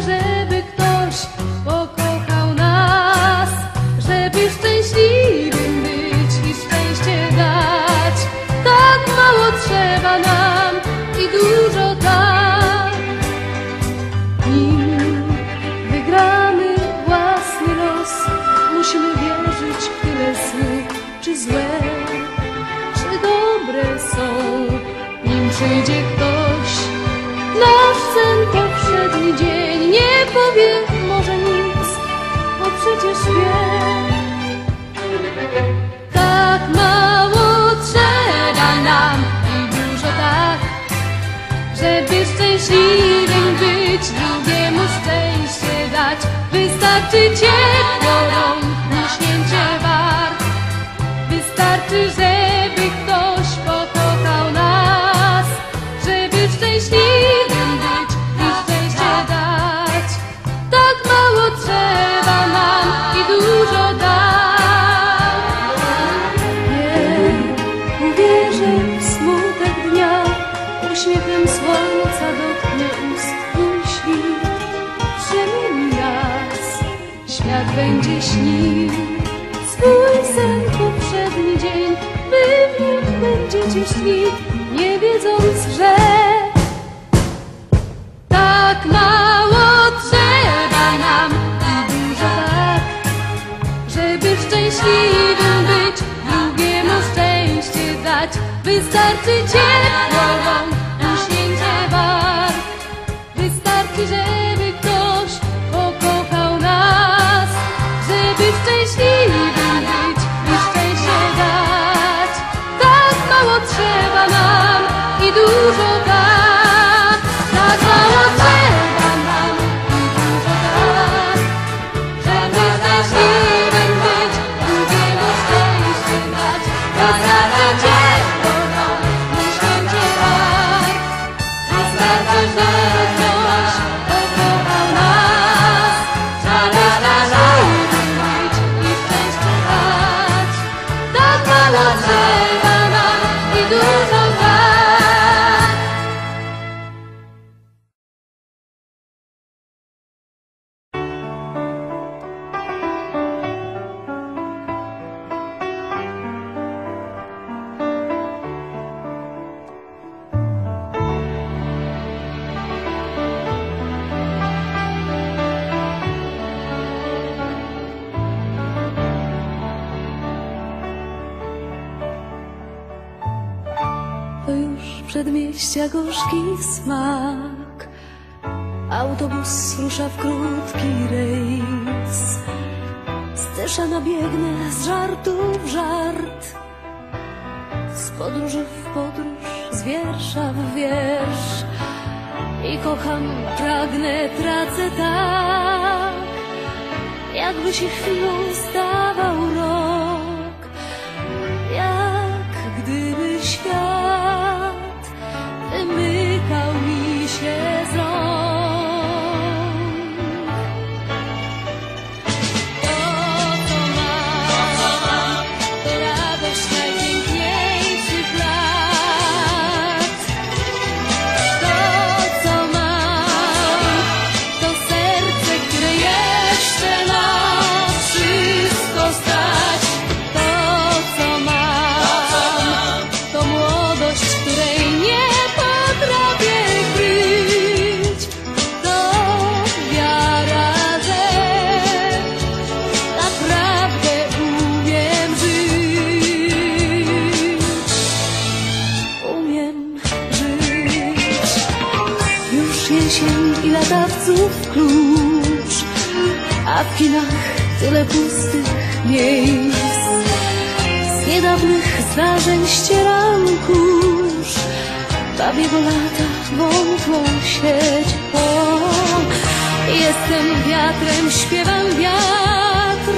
żeby ktoś pokochał nas, żeby szczęśliwym być i szczęście dać. Tak mało trzeba nam i dużo tak. Nim wygramy własny los, musimy wierzyć w tyle słów, czy złe, czy dobre są. Nim przyjdzie ktoś, powszedni dzień, nie powie może nic, bo przecież wie. Tak mało trzeba nam i dużo tak, żeby szczęśliwym być, drugiemu szczęście dać. Wystarczy ciepło rąk, muśnięcie warg. Wystarczy, żeby ktoś pokochał nas, żeby szczęśliwym uwierzę w smutek dnia, uśmiechem słońca dotknie ust twój świt. Przemieni nas, świat będzie śnił swój sen poprzedni dzień, by w nim będziecie świt, nie wiedząc, że dać. Wystarczy ciepło rąk, uśnięcie warg. Wystarczy, żeby To już przedmieścia gorzki smak. Autobus rusza w krótki rejs. Stesza nabiegnę z żartu w żart. Z podróży w podróż, z wiersza w wiersz. I kocham, pragnę, tracę tak. Jakby się chwilą stawał latawców klucz, a w kinach tyle pustych miejsc. Z niedawnych zdarzeń ścieram kurz, go lata wątłą sieć. O, jestem wiatrem, śpiewam wiatr,